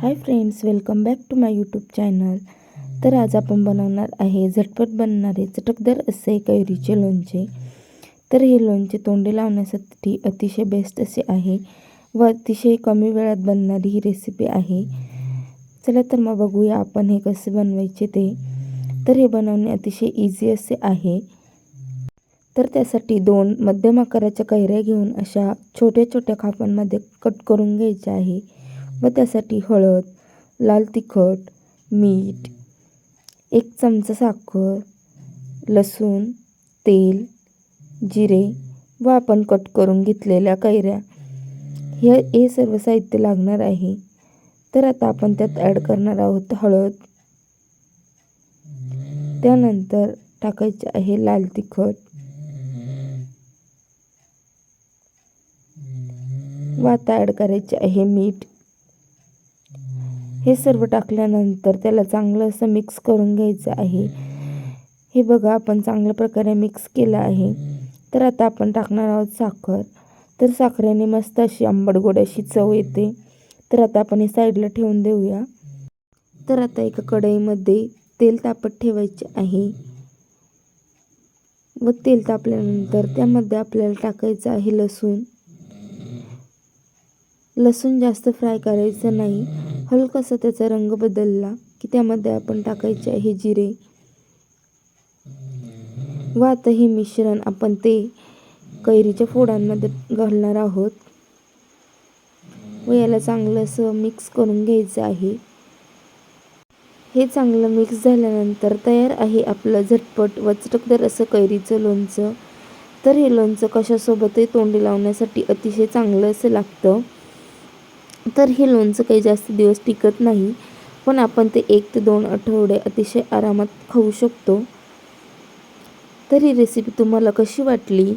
Hi friends welcome back to my YouTube channel. तर आज आपण बनवणार आहे झटपट बनणारे चटकदार असे कैरीचे लोणचे. तर हे लोणचे तोंडे लावण्यासाठी अतिशय बेस्ट असे आहे व अतिशय कमी वेळात बनणारी ही रेसिपी आहे. चला तर मग बघूया आपण हे कसे बनवायचे ते. तर हे बनवणे अतिशय इझी असे आहे. तर त्यासाठी दोन मध्यम आकाराच्या कैऱ्या घेऊन अशा छोट्या छोट्या खापांमध्ये कट करून घ्यायच्या आहे. व त्यासाठी हळद लाल तिखट मीठ एक चमचा साखर लसूण तेल जिरे व आपण कट करून घेतलेल्या कैऱ्या. हे हे सर्व साहित्य लागणार आहे. तर आता आपण त्यात ॲड करणार आहोत हळद. त्यानंतर टाकायचे आहे लाल तिखट. व आता ॲड करायचे आहे मीठ. हे सर्व टाकल्यानंतर त्याला चांगलं असं मिक्स करून घ्यायचं आहे. हे बघा आपण चांगल्या प्रकारे मिक्स केलं आहे. तर आता आपण टाकणार आहोत साखर. तर साखरेने मस्त अशी आंबट गोड अशी चव येते. तर आता आपण हे साईडला ठेवून देऊया. तर आता एका कढईमध्ये तेल तापत ठेवायचे आहे. व तेल तापल्यानंतर त्यामध्ये आपल्याला टाकायचं आहे लसूण. लसूण जास्त फ्राय करायचं नाही. हलकासा त्याचा रंग बदलला की त्यामध्ये आपण टाकायचे आहे जिरे. व आता हे मिश्रण आपण ते कैरीच्या फोडांमध्ये घालणार आहोत. व याला चांगलं असं मिक्स करून घ्यायचं आहे. हे चांगलं मिक्स झाल्यानंतर तयार आहे आपलं झटपट व चटकदार असं कैरीचं लोणचं. तर हे लोणचं कशासोबतही तोंडी लावण्यासाठी अतिशय चांगलं असं लागतं. तर हे लोणचं काही जास्त दिवस टिकत नाही पण आपण ते एक ते दोन आठवडे अतिशय आरामात खाऊ शकतो. तर ही रेसिपी तुम्हाला कशी वाटली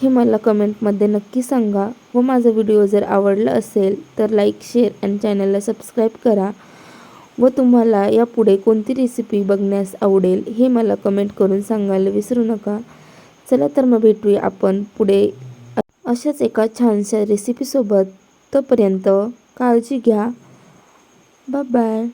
हे मला कमेंटमध्ये नक्की सांगा व माझा व्हिडिओ जर आवडला असेल तर लाईक शेअर आणि चॅनलला सबस्क्राईब करा व तुम्हाला यापुढे कोणती रेसिपी बघण्यास आवडेल हे मला कमेंट करून सांगायला विसरू नका. चला तर मग भेटूया आपण पुढे अशाच एका छानशा रेसिपीसोबत तोपर्यंत काळजी घ्या. Bye bye